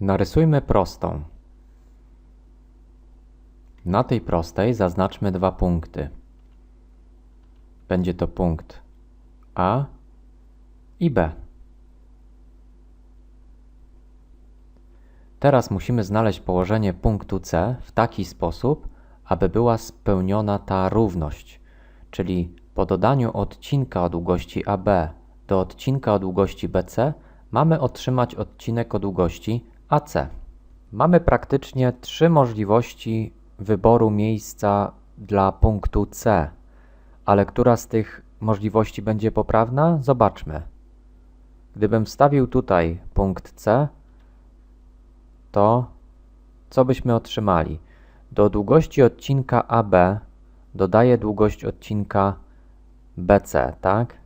Narysujmy prostą. Na tej prostej zaznaczmy dwa punkty. Będzie to punkt A i B. Teraz musimy znaleźć położenie punktu C w taki sposób, aby była spełniona ta równość, czyli po dodaniu odcinka o długości AB do odcinka o długości BC mamy otrzymać odcinek o długości AC. Mamy praktycznie trzy możliwości wyboru miejsca dla punktu C, ale która z tych możliwości będzie poprawna? Zobaczmy. Gdybym wstawił tutaj punkt C, to co byśmy otrzymali? Do długości odcinka AB dodaję długość odcinka BC, tak?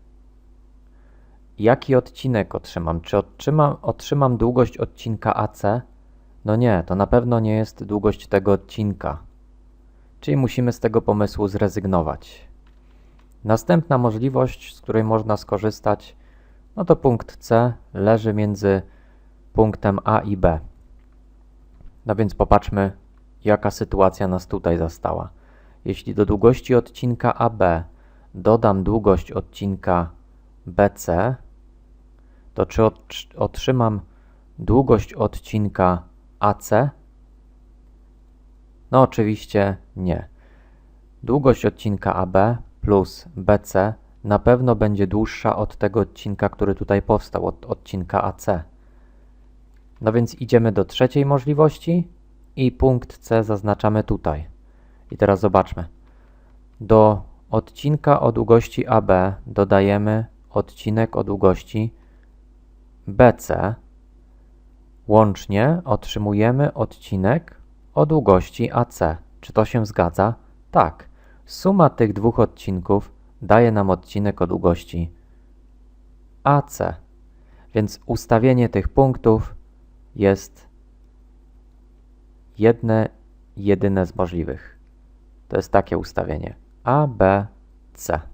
Jaki odcinek otrzymam? Czy otrzymam, otrzymam długość odcinka AC? No nie, to na pewno nie jest długość tego odcinka. Czyli musimy z tego pomysłu zrezygnować. Następna możliwość, z której można skorzystać, no to punkt C leży między punktem A i B. No więc popatrzmy, jaka sytuacja nas tutaj zastała. Jeśli do długości odcinka AB dodam długość odcinka BC, to czy otr- otrzymam długość odcinka AC? No oczywiście nie. Długość odcinka AB plus BC na pewno będzie dłuższa od tego odcinka, który tutaj powstał, od odcinka AC. No więc idziemy do trzeciej możliwości i punkt C zaznaczamy tutaj. I teraz zobaczmy. Do odcinka o długości AB dodajemy odcinek o długości BC. Łącznie otrzymujemy odcinek o długości AC. Czy to się zgadza? Tak. Suma tych dwóch odcinków daje nam odcinek o długości AC. Więc ustawienie tych punktów jest jedne, jedyne z możliwych. To jest takie ustawienie A, B, C.